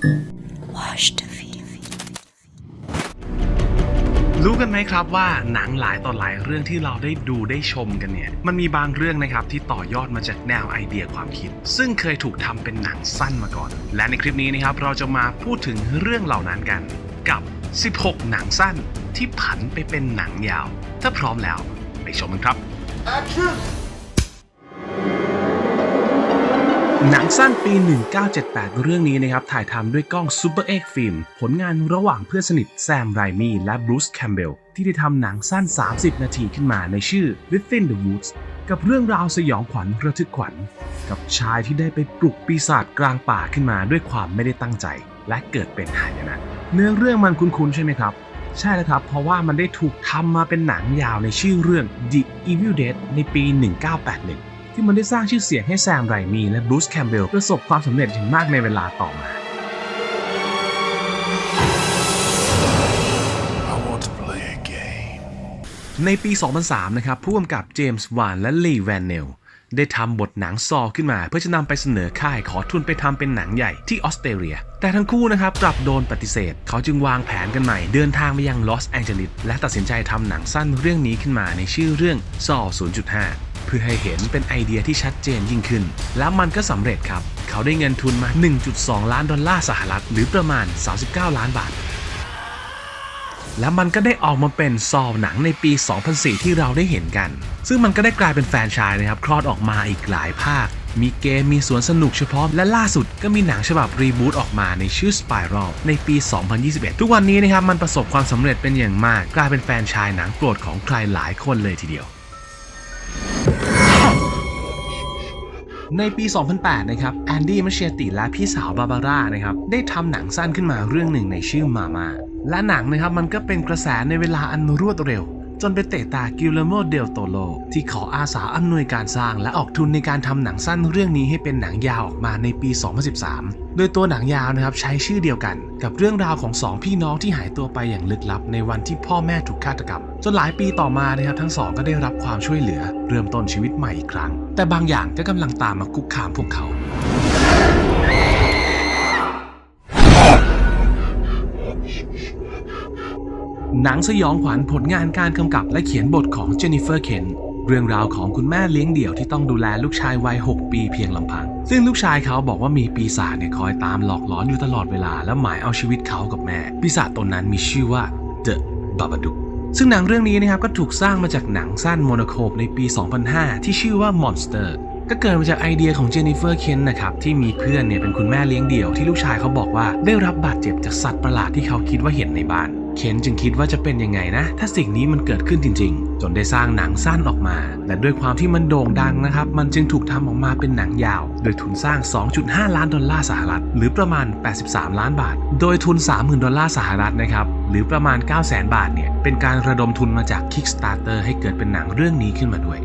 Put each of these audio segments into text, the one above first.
Watch the film. รู้กันไหมครับว่าหนังหลายต่อหลายเรื่องที่เราได้ดูได้ชมกันเนี่ย มันมีบางเรื่องนะครับที่ต่อยอดมาจากแนวไอเดียความคิด ซึ่งเคยถูกทำเป็นหนังสั้นมาก่อน และในคลิปนี้นะครับเราจะมาพูดถึงเรื่องเหล่านั้นกัน กับ 16 หนังสั้นที่ผันไปเป็นหนังยาว ถ้าพร้อมแล้ว ไปชมกันครับ หนังสั้นปี 1978 เรื่องนี้นะครับ ถ่ายทำด้วยกล้อง Super X Film ผลงานระหว่างเพื่อนสนิทแซมไรมี่และบรูซแคมเบลที่ได้ทำหนังสั้น 30 นาทีขึ้นมาในชื่อ Within the Woods กับเรื่องราวสยองขวัญระทึกขวัญ กับชายที่ได้ไปปลุกปีศาจกลางป่าขึ้นมาด้วยความไม่ได้ตั้งใจ และเกิดเป็นหายนะ เนื้อเรื่องมันคุ้นๆ ใช่ไหมครับ ใช่แล้วครับ เพราะว่ามันได้ถูกทำมาเป็นหนังยาวในชื่อเรื่อง The Evil Dead ในปี 1981 ที่มันได้สร้างชื่อเสียงให้แซมไรมีและบรูซแคมเบลประสบความสำเร็จอย่างมากในเวลาต่อมา want to play a game. ในปี 2003 นะครับผู้กำกับเจมส์วานและลีแวนเนลได้ทำบทหนังซอขึ้นมา เพื่อจะนำไปเสนอค่ายขอทุนไปทำเป็นหนังใหญ่ที่ออสเตรเลีย แต่ทั้งคู่นะครับกลับโดนปฏิเสธ เขาจึงวางแผนกันใหม่ เดินทางไปยังลอสแองเจลิสและตัดสินใจทำหนังสั้นเรื่องนี้ขึ้นมาในชื่อเรื่องซอ0.5 พื่อให้เห็นเป็นไอเดียที่ชัดเจนยิ่งขึ้น แล้วมันก็สำเร็จครับ เขาได้เงินทุนมา 1.2 ล้านดอลลาร์สหรัฐ หรือประมาณ 39 ล้านบาท และมันก็ได้ออกมาเป็นซอหนังในปี 2004 ที่เราได้เห็นกัน ซึ่งมันก็ได้กลายเป็นแฟนชายนะครับ คลอดออกมาอีกหลายภาค มีเกมมีสวนสนุกเฉพาะ และล่าสุดก็มีหนังฉบับรีบูตออกมาในชื่อ Spiral ในปี 2021 ทุกวันนี้นะครับมันประสบความสำเร็จเป็นอย่างมาก กลายเป็นแฟนชายหนังโปรดของใครหลายคนเลยทีเดียว ในปี 2008 นะครับแอนดี้มัชเชติและพี่สาวบาบาร่านะครับได้ทำหนังสั้นขึ้นมาเรื่องหนึ่งในชื่อมามาและหนังนะครับมันก็เป็นกระแสในเวลาอันรวดเร็ว จนไปเตะตากิลเลโมเดลโตโลที่ขออาสาอำนวยการสร้างและออกทุนในการทำหนังสั้นเรื่องนี้ให้เป็นหนังยาวออกมาในปี 2013 โดยตัวหนังยาวนะครับใช้ชื่อเดียวกัน กับเรื่องราวของสองพี่น้องที่หายตัวไปอย่างลึกลับ ในวันที่พ่อแม่ถูกฆาตกรรม จนหลายปีต่อมานะครับทั้งสองก็ได้รับความช่วยเหลือ เริ่มต้นชีวิตใหม่อีกครั้ง แต่บางอย่างก็กำลังตามมาคุกคามพวกเขา หนังสยองขวัญผลงานการกำกับและเขียนบทของเจนนิเฟอร์เคนเรื่องราวของคุณแม่เลี้ยงเดี่ยวที่ต้องดูแลลูกชายวัย 6 ปีเพียงลำพัง ซึ่งลูกชายเขาบอกว่ามีปีศาจเนี่ยคอยตามหลอกหลอนอยู่ตลอดเวลา และหมายเอาชีวิตเขากับแม่ ปีศาจตนนั้นมีชื่อว่า The Babadook ซึ่งหนังเรื่องนี้นะครับก็ถูกสร้างมาจากหนังสั้นโมโนโคปในปี 2005 ที่ชื่อว่า Monster ก็เกิดมาจากไอเดียของเจนนิเฟอร์เคนนะครับที่มีเพื่อนเนี่ยเป็นคุณแม่เลี้ยงเดี่ยวที่ลูกชายเขาบอกว่าได้รับบาดเจ็บจากสัตว์ประหลาดที่เขาคิดว่าเห็นในบ้าน เคนจึงคิดว่าจะเป็นยังไงนะ ถ้าสิ่งนี้มันเกิดขึ้นจริง ๆ จนได้สร้างหนังสั้นออกมา และด้วยความที่มันโด่งดังนะครับ มันจึงถูกทำออกมาเป็นหนังยาว โดยทุนสร้าง 2.5 ล้านดอลลาร์สหรัฐ หรือประมาณ 83 ล้านบาท โดยทุน 30,000 ดอลลาร์สหรัฐนะครับ หรือประมาณ 900,000 บาทเนี่ย เป็นการระดมทุนมาจาก Kickstarter ให้เกิดเป็นหนังเรื่องนี้ขึ้นมาด้วย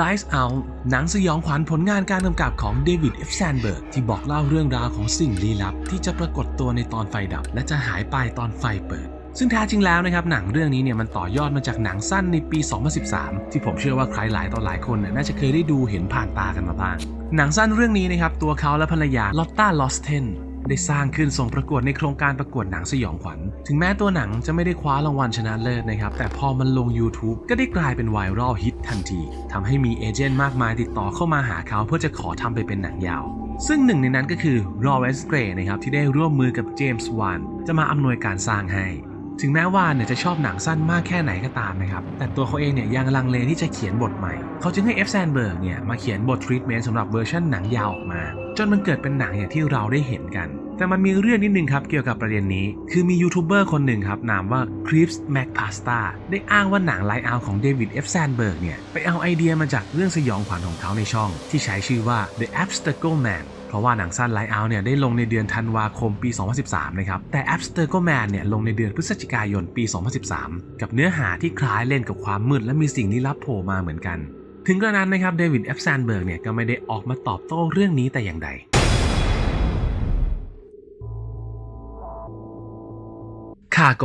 Lights Out หนังสยองขวัญผลงานการกำกับของเดวิดเอฟแซนเบิร์กที่บอกเล่าเรื่องราวของสิ่งลี้ลับ ที่จะปรากฏตัวในตอนไฟดับ และจะหายไปตอนไฟเปิด ซึ่งแท้จริงแล้วนะครับหนังเรื่องนี้เนี่ยมันต่อยอดมาจากหนังสั้นในปี 2013 ที่ผมเชื่อว่าใครหลายต่อหลายคนน่ยน่าจะเคยได้ดูเห็นผ่านตากันมาบ้าง หนังสั้นเรื่องนี้นะครับตัวเขาและภรรยาลอตตาลอสเทน ได้สร้างขึ้นส่งประกวดในโครงการประกวดหนังสยองขวัญ ถึงแม้ตัวหนังจะไม่ได้คว้ารางวัลชนะเลิศนะครับ แต่พอมันลง YouTube ก็ได้กลายเป็นไวรัลฮิตทันทีทำให้มีเอเจนต์มากมายติดต่อเข้ามาหาเขาเพื่อจะขอทำไปเป็นหนังยาวซึ่งหนึ่งในนั้นก็คือ Lawrence Gray นะครับที่ได้ร่วมมือกับเจมส์วานจะมาอำนวยการสร้างให้ ถึงแม้ว่าเนี่ยจะชอบหนังสั้นมากแค่ไหนก็ตามนะครับ แต่ตัวเขาเองเนี่ยยังลังเลที่จะเขียนบทใหม่ เขาจึงให้เอฟแซนเบิร์กเนี่ยมาเขียนบททรีทเมนต์สำหรับเวอร์ชันหนังยาวออกมา จนมันเกิดเป็นหนังอย่างที่เราได้เห็นกัน แต่มันมีเรื่องนิดนึงครับเกี่ยวกับประเด็นนี้ คือมียูทูบเบอร์คนหนึ่งครับ นามว่า Creeps Mac Pasta ได้อ้างว่าหนังไลท์เอาของเดวิดเอฟแซนเบิร์กเนี่ย ไปเอาไอเดียมาจากเรื่องสยองขวัญของเขาในช่อง ที่ใช้ชื่อว่า The Abstergo Man เพราะว่าหนังสั้นไลท์เอาเนี่ยได้ลงในเดือนธันวาคมปี 2013 นะครับ แต่ a b s t e r g o Man เนี่ยลงในเดือนพฤศจิกายนปี 2013 กับเนื้อหาที่คล้ายเล่นกับความมืดและมีสิ่งลี้ลับโผล่มาเหมือนกัน ถึงกระนั้นนะครับเดวิดเอฟแซนเบิร์กเนี่ยก็ไม่ได้ออกมาตอบโต้เรื่องนี้แต่อย่างใดคาโก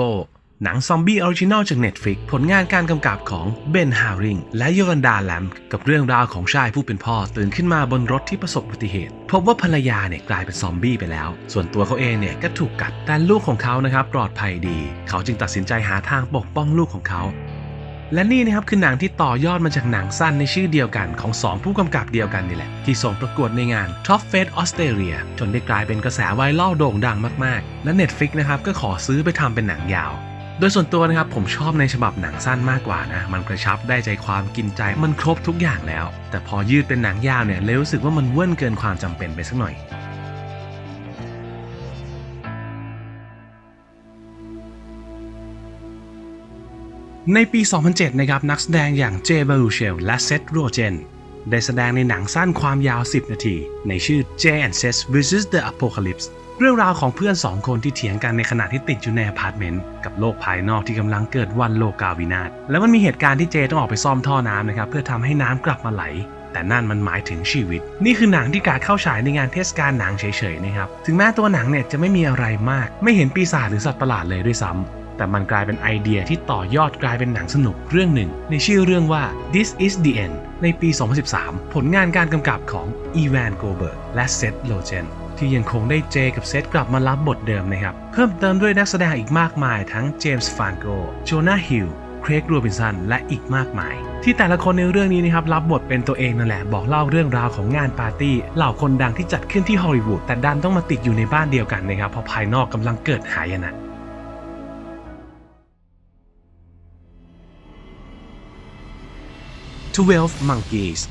หนังซอมบี้ออริจินอลจาก Netflix ผลงานการกำกับของเบนฮาริงและโยลันดาแลมกับเรื่องราวของชายผู้เป็นพ่อ ตื่นขึ้นมาบนรถที่ประสบอุบัติเหตุ พบว่าภรรยาเนี่ยกลายเป็นซอมบี้ไปแล้ว ส่วนตัวเขาเองเนี่ยก็ถูกกัดแต่ลูกของเขานะครับปลอดภัยดี เขาจึงตัดสินใจหาทางปกป้องลูกของเขา และนี่นะครับคือหนังที่ต่อยอดมาจากหนังสั้นในชื่อเดียวกันของ 2 ผู้กำกับเดียวกันนี่แหละ ที่ส่งประกวดในงาน Top Fest Australia จนได้กลายเป็นกระแสไวรัลโด่งดังมากๆ และ Netflix นะครับก็ขอซื้อไปทำเป็นหนังยาว โดยส่วนตัวนะครับผมชอบในฉบับหนังสั้นมากกว่านะ มันกระชับได้ใจความกินใจมันครบทุกอย่างแล้ว แต่พอยืดเป็นหนังยาวเนี่ยเลยรู้สึกว่ามันเว่นเกินความจำเป็นไปสักหน่อย ในปี 2007 นะครับนักแสดงอย่างเจเบารูเชลและเซธโรเจนได้แสดงในหนังสั้นความยาว 10 นาที ในชื่อ J and Seth vs the Apocalypse เรื่องราวของเพื่อนสองคนที่เถียงกันในขณะที่ติดอยู่ในอพาร์ตเมนต์กับโลกภายนอกที่กำลังเกิดวันโลกาวินาศแล้วมันมีเหตุการณ์ที่เจต้องออกไปซ่อมท่อน้ำนะครับเพื่อทำให้น้ำกลับมาไหล แต่นั่นมันหมายถึงชีวิต นี่คือหนังที่การเข้าฉายในงานเทศกาลหนังเฉยๆนะครับถึงแม้ตัวหนังเนี่ยจะไม่มีอะไรมาก ไม่เห็นปีศาจหรือสัตว์ประหลาดเลยด้วยซ้ำ แต่มันกลายเป็นไอเดียที่ต่อยอดกลายเป็นหนังสนุกเรื่องหนึ่ง ในชื่อเรื่องว่า This is the End ในปี 2013 ผลงานการกำกับของอีแวนโกเบิร์กและเซธโลเจนที่ยังคงได้เจกับเซธกลับมารับบทเดิมนะครับ เพิ่มเติมด้วยนักแสดงอีกมากมายทั้งเจมส์ฟานโกโจนาฮิลเครกโรบินสันและอีกมากมาย ที่แต่ละคนในเรื่องนี้นะครับรับบทเป็นตัวเองนั่นแหละบอกเล่าเรื่องราวของงานปาร์ตี้เหล่าคนดังที่จัดขึ้นที่ฮอลลีวูดแต่ดันต้องมาติดอยู่ในบ้านเดียวกันนะครับเพราะภายนอกกำลังเกิดหายนะ 12 Monkeys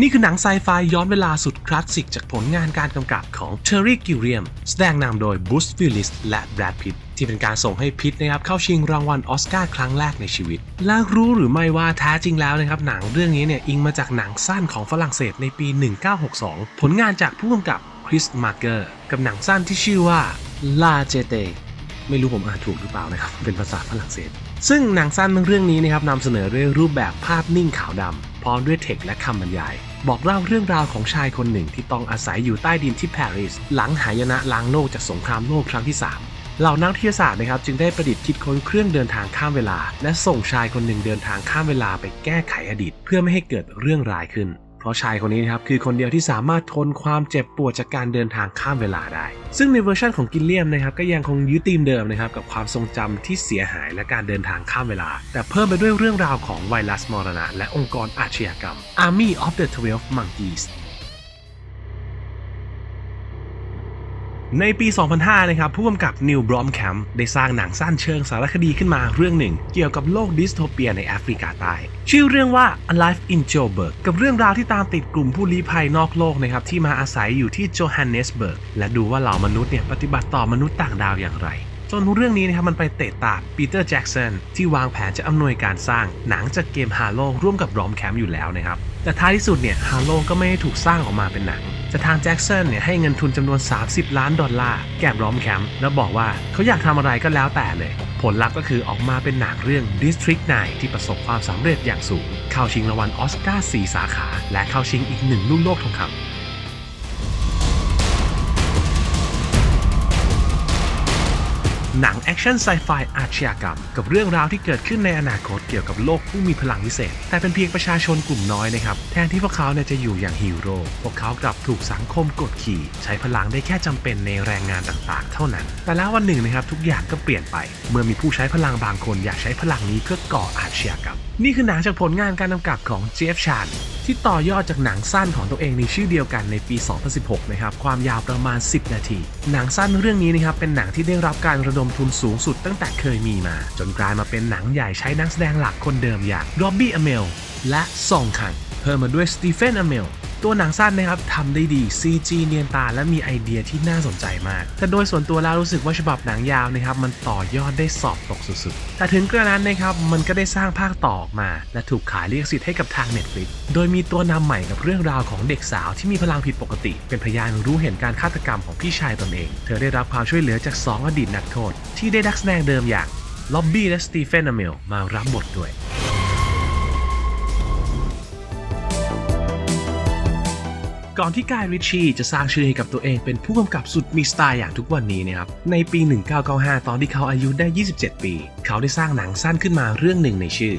นี่คือหนังไซไฟย้อนเวลาสุดคลาสสิกจากผลงานการกำกับของ Terry Gilliam แสดงนำโดย Bruce Willis และ Brad Pitt ที่เป็นการส่งให้พิตนะครับเข้าชิงรางวัลออสการ์ครั้งแรกในชีวิต และรู้หรือไม่ว่าแท้จริงแล้วนะครับหนังเรื่องนี้เนี่ยอิงมาจากหนังสั้นของฝรั่งเศสในปี 1962 ผลงานจากผู้กำกับคริสมาร์เกอร์กับหนังสั้นที่ชื่อว่า La Jetée ไม่รู้ผมอ่านถูกหรือเปล่านะครับเป็นภาษาฝรั่งเศส ซึ่งหนังสั้นเรื่องนี้นะครับนำเสนอด้วยรูปแบบภาพนิ่งขาวดำพร้อมด้วยเทคและคำบรรยาย บอกเล่าเรื่องราวของชายคนหนึ่งที่ต้องอาศัยอยู่ใต้ดินที่ปารีสหลังหายนะล้างโลกจากสงครามโลกครั้งที่ 3 เหล่านักวิทยาศาสตร์นะครับจึงได้ประดิษฐ์คิดค้นเครื่องเดินทางข้ามเวลา และส่งชายคนหนึ่งเดินทางข้ามเวลาไปแก้ไขอดีต เพื่อไม่ให้เกิดเรื่องร้ายขึ้น เพราะชายคนนี้นะครับคือคนเดียวที่สามารถทนความเจ็บปวดจากการเดินทางข้ามเวลาได้ ซึ่งในเวอร์ชันของกิลเลียมนะครับก็ยังคงยึดธีมเดิมนะครับกับความทรงจำที่เสียหายและการเดินทางข้ามเวลา แต่เพิ่มไปด้วยเรื่องราวของไวรัสมรณะและองค์กรอาชญากรรม Army of the 12 Monkeys ในปี 2005 นะครับผู้กำกับนิวบรอมแคมป์ได้สร้างหนังสั้นเชิงสารคดีขึ้นมาเรื่องหนึ่ง เกี่ยวกับโลกดิสโทเปียในแอฟริกาใต้ชื่อเรื่องว่า Alive in Joburg กับเรื่องราวที่ตามติดกลุ่มผู้ลี้ภัยนอกโลกนะครับที่มาอาศัยอยู่ที่โจฮันเนสเบิร์กและดูว่าเหล่ามนุษย์เนี่ยปฏิบัติต่อมนุษย์ต่างดาวอย่างไรจนเรื่องนี้นะครับมันไปเตะตาปีเตอร์แจ็กสันที่วางแผนจะอำนวยการสร้างหนังจากเกมฮาโลร่วมกับรอมแคมป์อยู่แล้วนะครับ แต่ท้ายที่สุดเนี่ยฮาโลก็ไม่ได้ถูกสร้างออกมาเป็นหนังแต่ทางแจ็กสันเนี่ยให้เงินทุนจำนวน 30 ล้านดอลลาร์แก่ร้อมแคมป์แล้วบอกว่าเขาอยากทำอะไรก็แล้วแต่เลย ผลลัพธ์ก็คือออกมาเป็นหนังเรื่อง District 9 ที่ประสบความสำเร็จอย่างสูง เข้าชิงรางวัลออสการ์4สาขา และเข้าชิงอีกหนึ่งลูกโลกทองคำ หนังแอคชั่นไซไฟอาชญากรรม กับเรื่องราวที่เกิดขึ้นในอนาคตเกี่ยวกับโลกผู้มีพลังวิเศษ แต่เป็นเพียงประชาชนกลุ่มน้อยนะครับ แทนที่พวกเขาเนี่ยจะอยู่อย่างฮีโร่พวกเขากลับถูกสังคมกดขี่ ใช้พลังได้แค่จำเป็นในแรงงานต่างๆ เท่านั้น แต่แล้ววันหนึ่งนะครับทุกอย่างก็เปลี่ยนไป เมื่อมีผู้ใช้พลังบางคนอยากใช้พลังนี้เพื่อก่ออาชญากรรมนี่คือหนังจากผลงานการกำกับของเจฟชานที่ต่อยอดจากหนังสั้นของตัวเองในชื่อเดียวกันในปี 2016 นะครับ ความยาวประมาณ 10 นาที หนังสั้นเรื่องนี้นะครับ เป็นหนังที่ได้รับการระดมทุนสูงสุดตั้งแต่เคยมีมา จนกลายมาเป็นหนังใหญ่ใช้นักแสดงหลักคนเดิมอย่างโรบบี้อเมลและซองคัง เพิ่มมาด้วยสตีเฟนอเมล ตัวหนังสั้นนะครับทำได้ดี CG เนียนตาและมีไอเดียที่น่าสนใจมาก แต่โดยส่วนตัวแล้วรู้สึกว่าฉบับหนังยาวนะครับมันต่อยอดได้สอบตกสุดๆ แต่ถึงกระนั้นนะครับมันก็ได้สร้างภาคต่อออกมา และถูกขายเรียกสิทธิ์ให้กับทาง Netflix โดยมีตัวนำใหม่กับเรื่องราวของเด็กสาวที่มีพลังผิดปกติ เป็นพยานรู้เห็นการฆาตกรรมของพี่ชายตนเอง เธอได้รับความช่วยเหลือจาก 2 อดีตนักโทษ ที่ได้นักแสดงเดิมอย่างล็อบบี้และสตีเฟนอเมลมารับบทด้วย ก่อนที่กายริชี่จะสร้างชื่อให้กับตัวเองเป็นผู้กำกับสุดมีสไตล์อย่างทุกวันนี้นะครับ ในปี 1995 ตอนที่เขาอายุได้ 27 ปี เขาได้สร้างหนังสั้นขึ้นมาเรื่องหนึ่งในชื่อ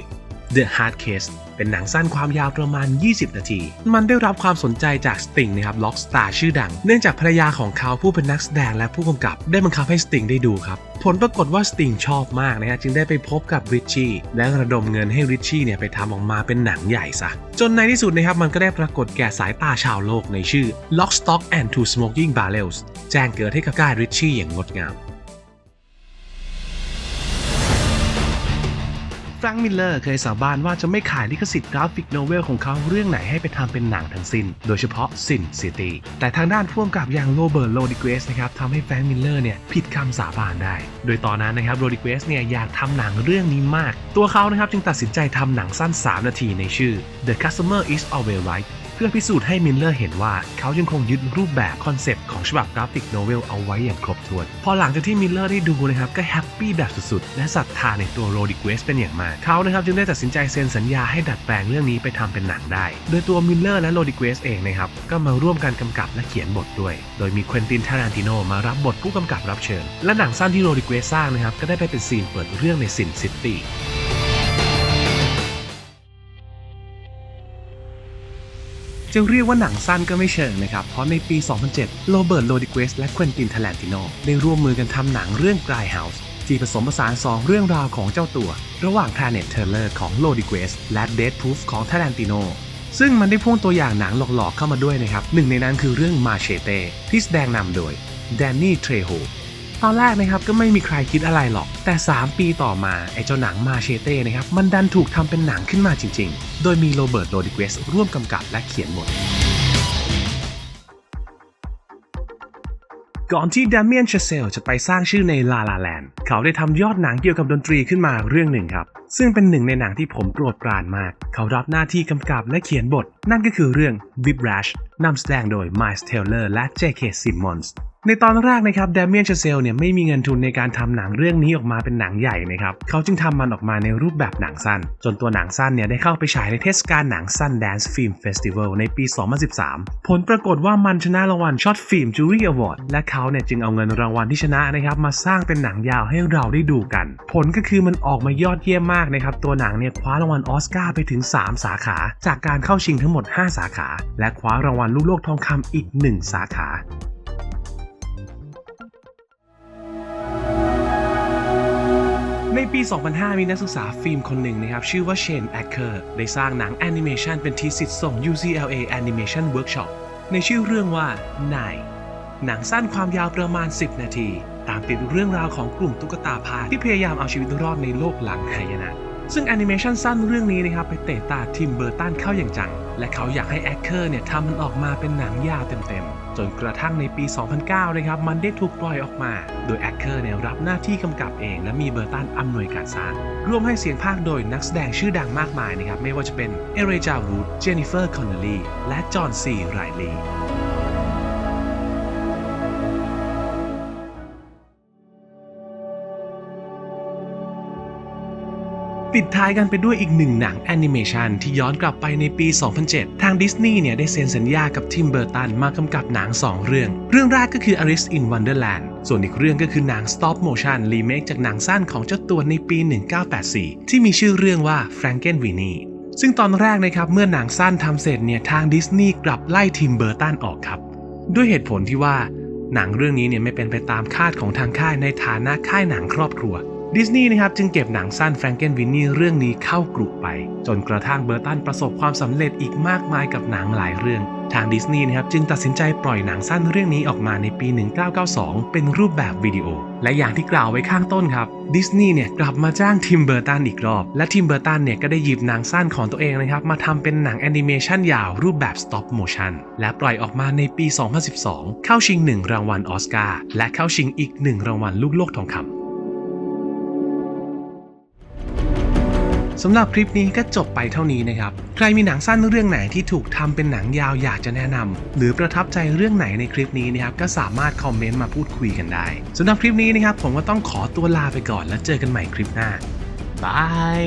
The Hard Case เป็นหนังสั้นความยาวประมาณ 20 นาที มันได้รับความสนใจจากสติงนะครับล็อกสตาร์ชื่อดัง เนื่องจากภรรยาของเขาผู้เป็นนักแสดงและผู้กำกับ ได้บังคับให้สติงได้ดูครับ ผลปรากฏว่าสติงชอบมากนะฮะจึงได้ไปพบกับริชชี่และระดมเงินให้ริชชี่เนี่ยไปทำออกมาเป็นหนังใหญ่ซะ จนในที่สุดนะครับมันก็ได้ปรากฏแก่สายตาชาวโลกในชื่อ Lock Stock and Two Smoking Barrels แจ้งเกิดให้กับกายริชชี่อย่างงดงาม ฟรงค์มิลเลอร์เคยสาบานว่าจะไม่ขายลิขสิทธิ์กราฟิกโนเวลของเขาเรื่องไหนให้ไปทำเป็นหนังทั้งสิ้น โดยเฉพาะซินซิตี้แต่ทางด้านพ่วงกับอย่างโรเบิร์ตโรดิเกสนะครับทำให้แฟรงค์มิลเลอร์เนี่ยผิดคำสาบานได้ โดยตอนนั้นนะครับโรดิเกสเนี่ยอยากทำหนังเรื่องนี้มาก ตัวเขานะครับจึงตัดสินใจทำหนังสั้น 3 นาทีในชื่อ The Customer is Always Right พื่อพิสูจน์ให้มิลเลอร์เห็นว่าเขายังคงยึดรูปแบบคอนเซปต์ของฉบับกราฟิกโนเวลเอาไว้อย่างครบถ้วน พอหลังจากที่มิลเลอร์ได้ดูนะครับก็แฮปปี้แบบสุดๆ และศรัทธาในตัวโรดิเกสเป็นอย่างมาก เขานะครับจึงได้ตัดสินใจเซ็นสัญญาให้ดัดแปลงเรื่องนี้ไปทำเป็นหนังได้ โดยตัวมิลเลอร์และโรดิเกสเองนะครับก็มาร่วมกันกำกับและเขียนบทด้วย โดยมีควินตินทารันติโนมารับบทผู้กำกับรับเชิญ และหนังสั้นที่โรดิเกสสร้างนะครับก็ได้ไปเป็นซีนเปิดเรื่องในซินซิตี้ จะเรียกว่าหนังสั้นก็ไม่เชิงนะครับ เพราะในปี 2007 โรเบิร์ตโรดิเกสและควินตินทาแลนติโนได้ร่วมมือกันทำหนังเรื่อง Dry House ที่ผสมผสาน 2 เรื่องราวของเจ้าตัว ระหว่าง Planet Terror ของโรดิเกสและ Dead Proof ของทาแลนติโนซึ่งมันได้พ่วงตัวอย่างหนังหลอกๆเข้ามาด้วยนะครับหนึ่งในนั้นคือเรื่อง Machete ที่แสดงนำโดย Danny Trejo ตอนแรกนะครับก็ไม่มีใครคิดอะไรหรอก แต่ 3 ปีต่อมา ไอ้เจ้าหนังมาเชเต้นะครับมันดันถูกทำเป็นหนังขึ้นมาจริง ๆ โดยมีโรเบิร์ตโรดิเกสร่วมกำกับและเขียนบทก่อนที่ด a เมียนเชเซลจะไปสร้างชื่อในลาลาแลนด์เขาได้ทำยอดหนังเกี่ยวกับดนตรีขึ้นมาเรื่องหนึ่งครับ ซึ่งเป็นหนึ่งในหนังที่ผมโปรดปรานมาก เขารับหน้าที่กำกับและเขียนบท นั่นก็คือเรื่อง Whiplash นำแสดงโดย Miles Taylor และ J.K. Simmons ในตอนแรกนะครับดเมียนเชเซลเนี่ยไม่มีเงินทุนในการทำหนังเรื่องนี้ออกมาเป็นหนังใหญ่นะครับเขาจึงทำมันออกมาในรูปแบบหนังสั้น จนตัวหนังสั้นเนี่ยได้เข้าไปฉายในเทศกาลหนังสั้น Dance Film Festival ในปี 2013 ผลปรากฏว่ามันชนะรางวัล Short Film Jury Award และเขาเนี่ยจึงเอาเงินรางวัลที่ชนะนะครับมาสร้างเป็นหนังยาวให้เราได้ดูกัน ผลก็คือมันออกมายอดเยี่ยมมากนะครับตัวหนังเนี่ยคว้ารางวัลออสการ์ไปถึง 3 สาขา จากการเข้าชิงทั้งหมด 5 สาขา และคว้ารางวัลลูกโลกทองคำอีก 1 สาขา ในปี 2005 มีนักศึกษาฟิล์มคนหนึ่งนะครับ ชื่อว่าเชนแอคเคอร์ได้สร้างหนังแอนิเมชันเป็นทีสิทธิ์ส่ง UCLA Animation Workshop ในชื่อเรื่องว่า Nine หนังสั้นความยาวประมาณ 10 นาที ตามติดเรื่องราวของกลุ่มตุ๊กตาพาที่พยายามเอาชีวิตรอดในโลกหลังหายนะ ซึ่งแอนิเมชันสั้นเรื่องนี้นะครับไปเตะตาทิมเบอร์ตันเข้าอย่างจัง และเขาอยากให้แอคเคอร์เนี่ยทำมันออกมาเป็นหนังยาวเต็มๆ จนกระทั่งในปี 2009 นะครับ มันได้ถูกปล่อยออกมา โดยแอคเคอร์เนี่ยรับหน้าที่กำกับเอง และมีเบอร์ตันอำนวยการสร้าง ร่วมให้เสียงภาคโดยนักแสดงชื่อดังมากมายนะครับ ไม่ว่าจะเป็นเอเรจาวูด เจนนิเฟอร์ คอนเนลลี และจอห์นซีไรลี ปิดท้ายกันไปด้วยอีกหนึ่งหนังแอนิเมชันที่ย้อนกลับไปในปี 2007 ทางดิสนีย์เนี่ยได้เซ็นสัญญากับทิมเบอร์ตันมากำกับหนัง 2 เรื่อง เรื่องแรกก็คือ Alice in Wonderland ส่วนอีกเรื่องก็คือหนัง Stop Motion รีเมคจากหนังสั้นของเจ้าตัวในปี 1984 ที่มีชื่อเรื่องว่า Frankenweenie ซึ่งตอนแรกนะครับเมื่อหนังสั้นทำเสร็จเนี่ยทางดิสนีย์กลับไล่ทิมเบอร์ตันออกครับ ด้วยเหตุผลที่ว่าหนังเรื่องนี้เนี่ยไม่เป็นไปตามคาดของทางค่ายในฐานะค่ายหนังครอบครัว ดิสนีย์นะครับจึงเก็บหนังสั้นแฟรงเกนวินนี่เรื่องนี้เข้ากรุไป จนกระทั่งเบอร์ตันประสบความสำเร็จอีกมากมายกับหนังหลายเรื่อง ทางดิสนีย์นะครับจึงตัดสินใจปล่อยหนังสั้นเรื่องนี้ออกมาในปี 1992 เป็นรูปแบบวิดีโอ และอย่างที่กล่าวไว้ข้างต้นครับดิสนีย์เนี่ยกลับมาจ้างทิมเบอร์ตันอีกรอบ และทิมเบอร์ตันเนี่ยก็ได้หยิบหนังสั้นของตัวเองนะครับมาทำเป็นหนังแอนิเมชันยาวรูปแบบ stop motion และปล่อยออกมาในปี 2012 เข้าชิง 1 รางวัลออสการ์และเข้าชิงอีก 1 รางวัลลูกโลกทองคำ สำหรับคลิปนี้ก็จบไปเท่านี้นะครับ ใครมีหนังสั้นเรื่องไหนที่ถูกทำเป็นหนังยาวอยากจะแนะนำหรือประทับใจเรื่องไหนในคลิปนี้นะครับก็สามารถคอมเมนต์มาพูดคุยกันได้สำหรับคลิปนี้นะครับผมก็ต้องขอตัวลาไปก่อนแล้วเจอกันใหม่คลิปหน้าบาย